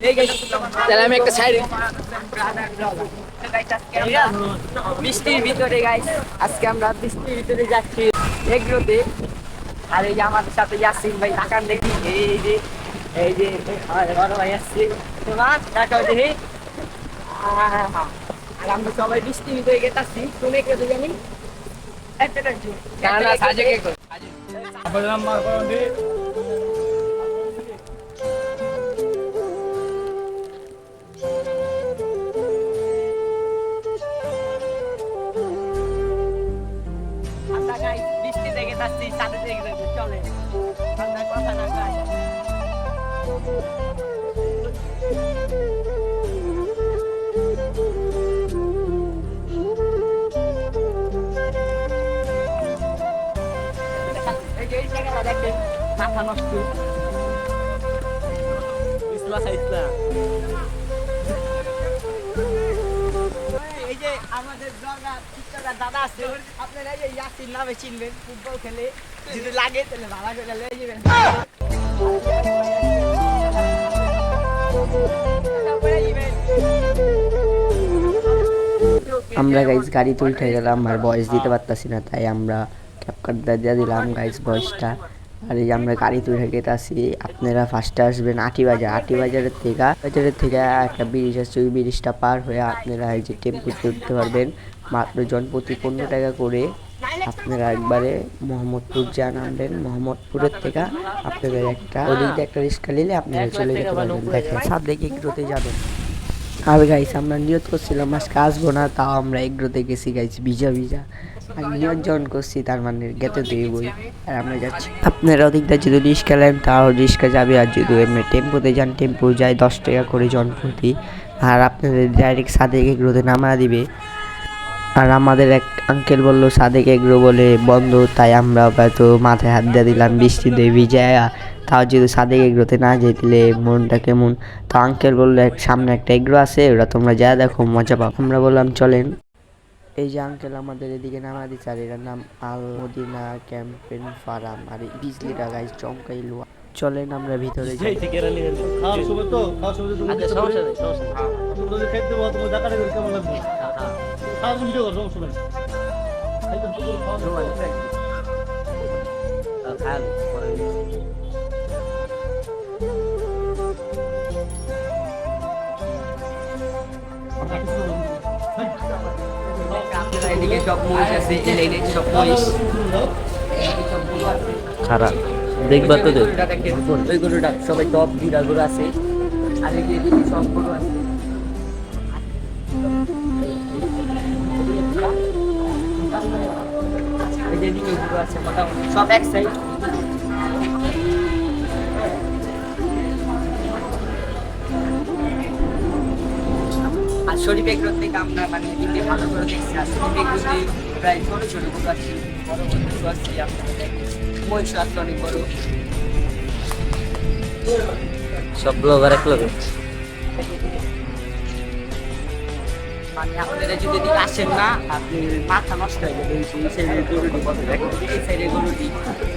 তাহলে আমি একটা সাইড বৃষ্টির ভিতরে গাইস আজকে আমরা বৃষ্টির ভিতরে যাচ্ছি এগুলোতে আর এই যে আমাদের সাথে ইয়াসিন ভাই টাকার দেখি। এই যে এই যে বড় ভাই আসছে। তোমার দেখি আহ, আর আমরা সবাই বৃষ্টির ভিতরে গেতাছি। তুমি কে জানি। কর। আমরা মাথা নষ্ট। ইসলা খাইসলা আমরা গাইজ গাড়িতে উঠে গেলাম, আর ভয়েস দিতে পারতাছি না, তাই আমরা ক্যাপকাট দিয়ে দিলাম গাইজ ভয়েসটা আর এই আমরা তুলে উঠে গেতেছি আপনারা ফার্স্টে আসবেন আটি বাজার আটি বাজারের থেকে বাজারের থেকে একটা ব্রিজ আছে, ওই ব্রিজটা পার হয়ে আপনারা এই যে টেম্পুতে উঠতে পারবেন। মাত্র জনপ্রতি পনেরো টাকা করে আপনারা একবারে মোহাম্মদপুর যা নামবেন মোহাম্মদপুরের থেকে আপনাদের একটা ওদিক একটা রিক্সা নিলে আপনারা চলে যেতে পারবেন। দেখেন সামনে এগরোতে যাবেন। আর গাইস আমরা নিয়ত করছিলাম, আজকে আসব না, তাও আমরা এগরোতে গেছি গাইস ভিজা ভিজা। আর নিয়ত জন করছি, তার মানে গেতে দেবই আর আমরা যাচ্ছি। আপনারা ওদিকটা যদি রিক্সা নেন তাও রিক্সা যাবে। আর যদি এমনি টেম্পোতে যান, টেম্পো যায় দশ টাকা করে জন প্রতি আর আপনাদের ডাইরেক্ট সাদেক এগরোতে নামা দিবে। আর আমাদের এক আঙ্কেল বলল, সাদেক এগ্রো বলে বন্ধ, তাই আমরা হয়তো মাথায় হাত দিয়ে দিলাম, বৃষ্টিতে ভিজায়। তাও যদি সাদেক এগ্রোতে না যেতলে মনটা কেমন তো আঙ্কেল বলল এক সামনে একটা এগ্রো আছে ওরা তোমরা যা দেখো মজা পাও। আমরা বললাম চলেন। এই যে আঙ্কেল আমাদের এদিকে নামা দিচ্ছে আর এটার নাম আল মদিনা ক্যাম্পেন ফার্ম। আর এই বিজলিটা গাইজ চমকাই লোয়া। চলেন আমরা ভিতরে যাই। খাওয়ার এদিকে সব মহিষ আছে এই লাইনে সব মহিষ খারাপ। দেখবা তো ওই গরুটা সবাই টপ দুটা গরু আছে। আর এই এদিকে সব গরু আছে এদিকে গরু আছে মোটামুটি সব এক সাইড শরীফ এগুলোর থেকে আমরা মানে দিকে ভালো করে দেখছি আর শরীফ এগুলোতে প্রায় ছোট ছোট গরু আছে বড় বড় গরু আছে আপনারা দেখেন মহিষ আছে অনেক বড়। সব ব্লগার এক লগে। মানে আপনারা যদি এদিকে আসেন না আপনি মাথা নষ্ট হয়ে যাবে এই সাইডের গরুটি কত দেখেন? এই সাইডের গরুটি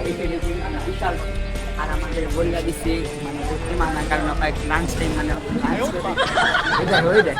এই সাইডের গরুটি বিশাল। আর আমাদের বললা দিচ্ছে মানে ধরতে কারণ আমরা একটু লাঞ্চ টাইম মানে এটা হয়ে যায়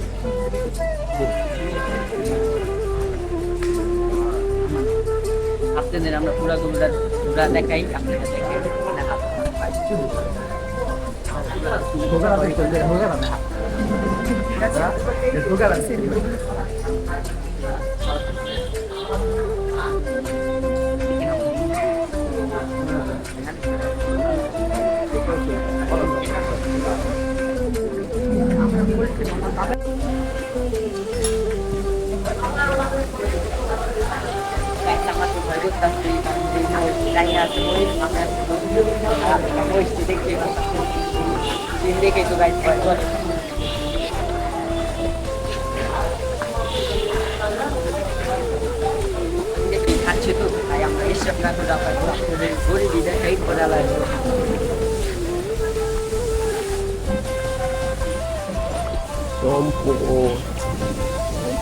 আপনাদের আমরা পুরা গরুটা পুরা দেখাই আপনাদের দেখে একটা जिंदगी तो गाइस খাচ্ছে তো তাই আমরা এসব না তো ডাক্তার ঘুরে দিদা সেই খোলা লাগবে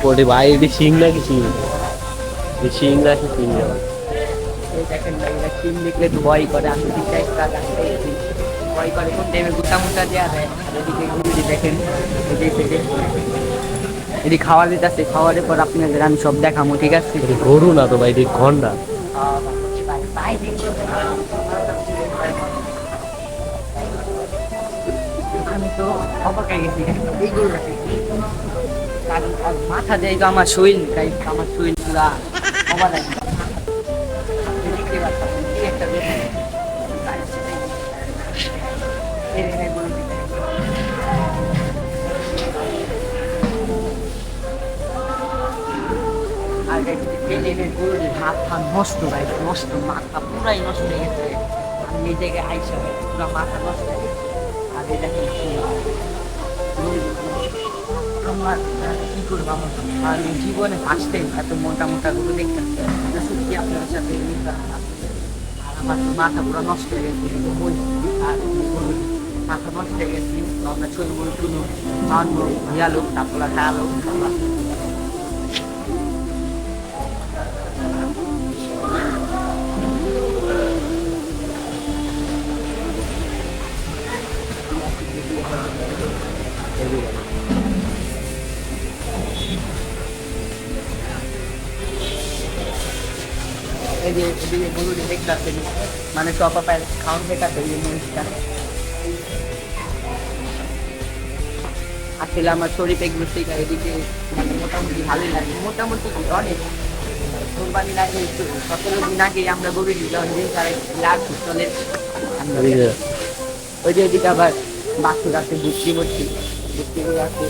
পরে ভাই এটি শিং নাকি শিং শিং নাকি শিং যাবে এই দেখেন টিম দেখলে তো ভয় করে। আমি কাজ আসতে ভয় করে। কোন টাইমে গুটা মুটা দেওয়া আর এদিকে গুলি দেখেন এদিকে এদি খাওয়ার দিতেছে খাওয়ারের পর আপনাদের আমি সব দেখাবো ঠিক আছে? গরু না তো ভাই ঘণ্টা। আমি তো অবাক হয়ে গেছি এই গরুটাকে কারণ মাথা দেয় তো আমার শরীর তাই আমার শরীর পুরা অবাক এই গরুর মাথা নষ্ট ভাই, নষ্ট মাথা পুরাই নষ্ট হয়ে গেছে। আমি এই জায়গায় আইসা ভাই, পুরা মাথা নষ্ট হয়ে গেছে। আর এই দেখেন আমার কি করব আমার আমি জীবনে ফার্স্ট টাইম এত মোটা মোটা গরু দেখতাম সত্যি আপনার সাথে আমার মাথা পুরো নষ্ট হয়ে গেছে ওই আর মাথা নষ্ট হয়ে গেছে। আমরা ছোট গরু শুনো আনব ভিয়ালো তারপরে খাওয়ালো এই যে এদিকে গরুটি দেখতেছে মানে চপা পায় খাওয়ান দেখাচ্ছে এই মরিচটা আসলে আমার শরীর এগুলো থেকে এদিকে মানে মোটামুটি ভালোই লাগে। মোটামুটি অনেক? কোরবানি লাগে সতেরো দিন আগে আমরা গরু দিলাম দিন তারা লাখ চলে। যে ওই যে এদিকে আবার বাছুর আছে করছি বিক্রি করে আছে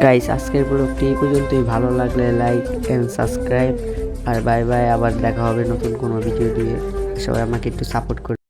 গাইস আজকের ব্লগটি এই পর্যন্তই। ভালো লাগলে লাইক অ্যান্ড সাবস্ক্রাইব আর বাই বাই আবার দেখা হবে নতুন কোনো ভিডিও দিয়ে সবাই আমাকে একটু সাপোর্ট করে